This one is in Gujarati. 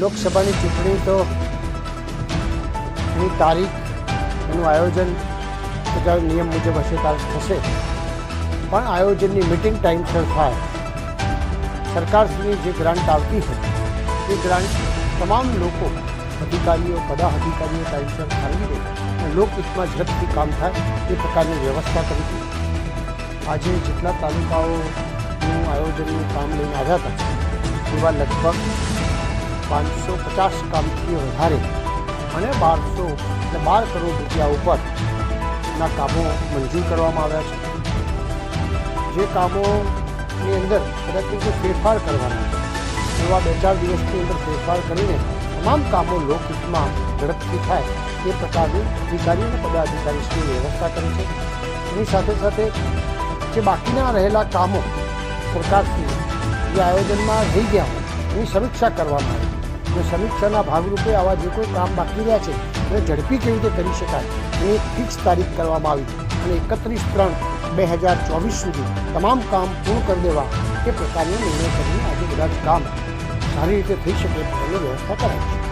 લોકસભાની ચૂંટણી તો એની તારીખ એનું આયોજન બધા નિયમ મુજબ હશે તારીખ થશે. પણ આયોજનની મિટિંગ ટાઈમસર થાય. સરકારશ્રીની જે ગ્રાન્ટ આવતી હોય એ ગ્રાન્ટ તમામ લોકો, અધિકારીઓ બધા અધિકારીઓ ટાઈમસર ખાલી દે. અને લોકહિતમાં ઝડપથી કામ થાય, એ પ્રકારની વ્યવસ્થા કરી હતી આજે જેટલા તાલુકાઓનું આયોજનનું કામ લઈને આવ્યા હતા, એવા લગભગ પાંચસો પચાસ કામથી વધારે અને બારસો એટલે બાર કરોડ રૂપિયા ઉપરના કામો મંજૂર કરવામાં આવ્યા છે. જે કામોની અંદર કદાચ રીતે ફેરફાર કરવાના છે. એવા બે ચાર દિવસની અંદર ફેરફાર કરીને તમામ કામો લોકહિતમાં ઝડપથી થાય એ પ્રકારની અધિકારી અને પદાધિકારીશ્રીની વ્યવસ્થા કરી છે. એની સાથે સાથે જે બાકીના રહેલા કામો સરકારશ્રી જે આયોજનમાં રહી ગયા હોય એની સમીક્ષા કરવામાં આવી. અને સમીક્ષાના ભાગરૂપે આવા જે કોઈ કામ બાકી રહ્યા છે, એને ઝડપી કેવી રીતે કરી શકાય, એ ફિક્સ તારીખ કરવામાં આવી અને એકત્રીસ ત્રણ બે હજાર ચોવીસ સુધી તમામ કામ પૂર્ણ કરી દેવા એ પ્રકારનો નિર્ણય કરીને આજે બધા કામ સારી રીતે થઈ શકે તેની વ્યવસ્થા કરાય છે.